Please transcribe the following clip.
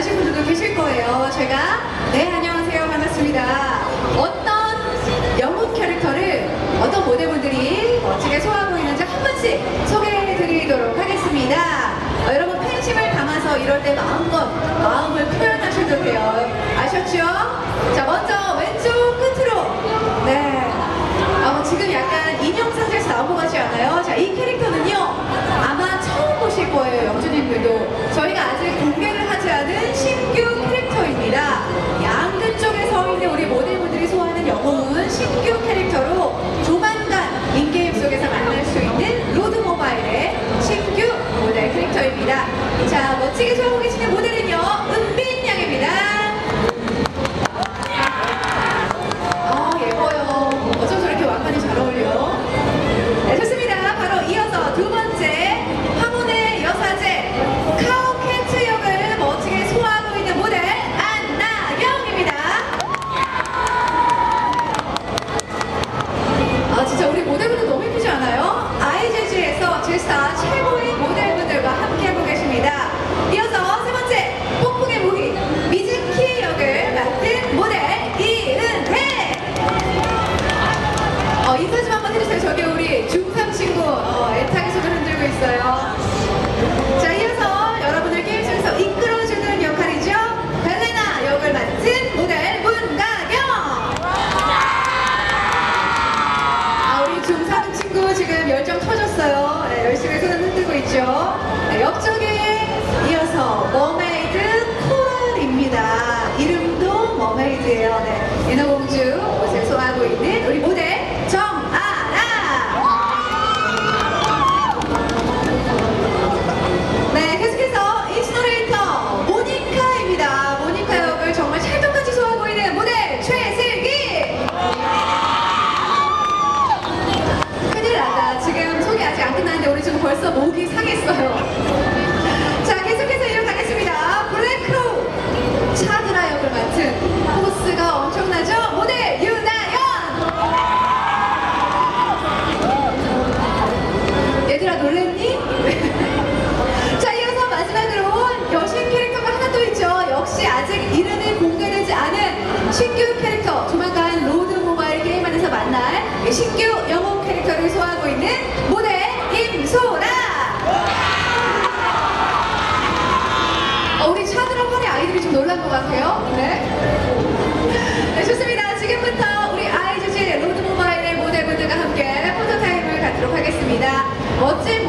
하신 분들도 계실 거예요. 제가 네 안녕하세요 반갑습니다. 어떤 영웅 캐릭터를 어떤 모델분들이 멋지게 소화하고 있는지 한 번씩 소개해드리도록 하겠습니다. 어, 여러분 팬심을 담아서 이럴 때 마음껏 마음을 표현하셔도 돼요. 아셨죠? 자 먼저 왼쪽 무대입니다. 자, 멋지게 소화하고 계시는 모든 자, 옆쪽에 이어서 머메이드 코랄입니다. 이름도 머메이드예요. 네. 인어공주 옷을 소화하고 있는 우리 모델 저희 지금 벌써 목이 상했어요. 자, 계속해서 이어가겠습니다. 블랙크로우 차드라 역을 맡은 포스가 엄청나죠? 모델 유나연! 얘들아, 놀랬니? 자, 이어서 마지막으로 여신 캐릭터가 하나 또 있죠. 역시 아직 이름이 공개되지 않은 신규 캐릭터, 조만간 로드 모바일 게임 안에서 만날 신규 영웅 캐릭터를 소화하고 있는 모델 김소라! 어, 우리 샤드로 허리 아이들이 좀 놀란 것 같아요. 네. 네, 좋습니다. 지금부터 우리 아이즈지 로드모바일의 모델분들과 함께 포토타임을 갖도록 하겠습니다. 멋진